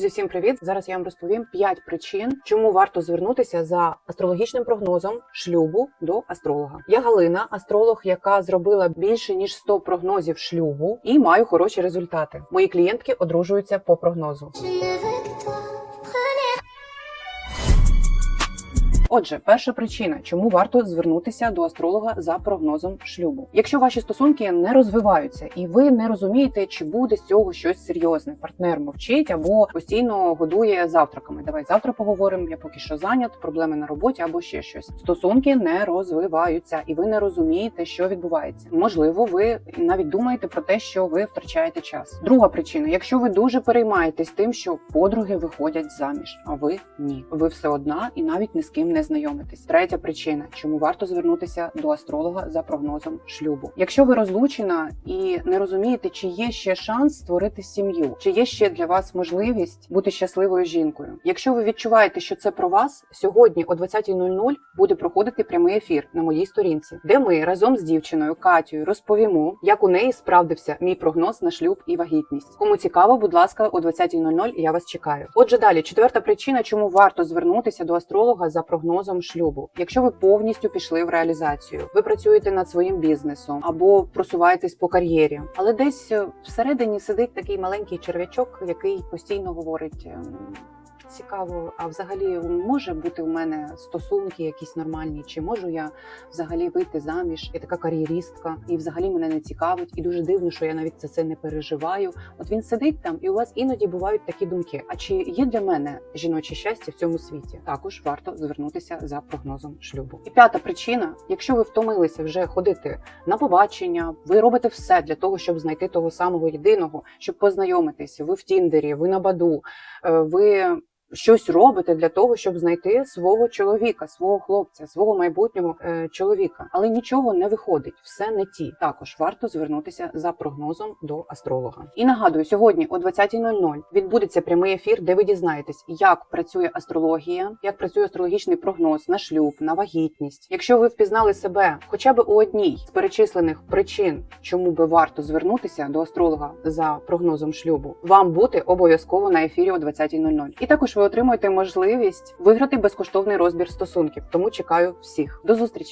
Друзі, всім привіт! Зараз я вам розповім 5 причин, чому варто звернутися за астрологічним прогнозом шлюбу до астролога. Я Галина, астролог, яка зробила більше ніж 100 прогнозів шлюбу і маю хороші результати. Мої клієнтки одружуються по прогнозу. Отже, перша причина, чому варто звернутися до астролога за прогнозом шлюбу. Якщо ваші стосунки не розвиваються, і ви не розумієте, чи буде з цього щось серйозне, партнер мовчить або постійно годує завтраками. Давай завтра поговоримо. Я поки що зайнят, проблеми на роботі або ще щось. Стосунки не розвиваються, і ви не розумієте, що відбувається. Можливо, ви навіть думаєте про те, що ви втрачаєте час. Друга причина: якщо ви дуже переймаєтесь тим, що подруги виходять заміж, а ви ні, ви все одна і навіть ні з ким не знайомитесь. Третя причина, чому варто звернутися до астролога за прогнозом шлюбу. Якщо ви розлучена і не розумієте, чи є ще шанс створити сім'ю, чи є ще для вас можливість бути щасливою жінкою. Якщо ви відчуваєте, що це про вас, сьогодні о 20.00 буде проходити прямий ефір на моїй сторінці, де ми разом з дівчиною Катєю розповімо, як у неї справдився мій прогноз на шлюб і вагітність. Кому цікаво, будь ласка, о 20.00 я вас чекаю. Отже, далі четверта причина, чому варто звернутися до астролога за прогнозом шлюбу. Якщо ви повністю пішли в реалізацію, ви працюєте над своїм бізнесом або просуваєтесь по кар'єрі, але десь е, всередині сидить такий маленький черв'ячок, який постійно говорить. Цікаво, а взагалі може бути у мене стосунки якісь нормальні? Чи можу я взагалі вийти заміж? Я така кар'єристка, і взагалі мене не цікавить, і дуже дивно, що я навіть за це не переживаю. От він сидить там, і у вас іноді бувають такі думки. А чи є для мене жіноче щастя в цьому світі? Також варто звернутися за прогнозом шлюбу. І п'ята причина: якщо ви втомилися вже ходити на побачення, ви робите все для того, щоб знайти того самого єдиного, щоб познайомитися. Ви в Тіндері, ви на баду, е, ви щось робите для того, щоб знайти свого чоловіка, свого хлопця, свого майбутнього е, чоловіка, але нічого не виходить, все не ті. Також варто звернутися за прогнозом до астролога. І нагадую, сьогодні о 20.00 відбудеться прямий ефір, де ви дізнаєтесь, як працює астрологія, як працює астрологічний прогноз на шлюб, на вагітність. Якщо ви впізнали себе хоча б у одній з перечислених причин, чому би варто звернутися до астролога за прогнозом шлюбу, вам бути обов'язково на ефірі о 20.00. І також ви отримуєте можливість виграти безкоштовний розбір стосунків. Тому чекаю всіх. До зустрічі!